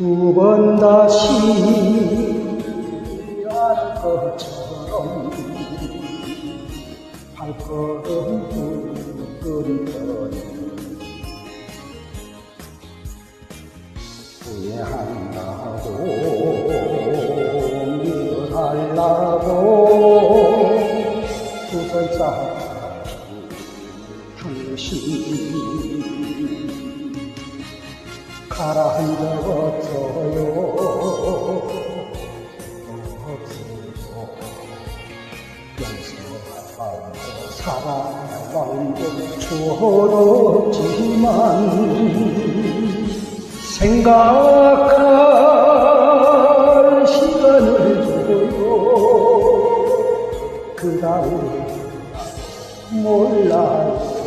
두 번 다시 알 것처럼 발걸음 끄리더니 후회한다고 믿어달라고 두 번째 당신 가라 한적 사랑하고 초롭지만 생각할 시간을 줘요 그 다음 몰라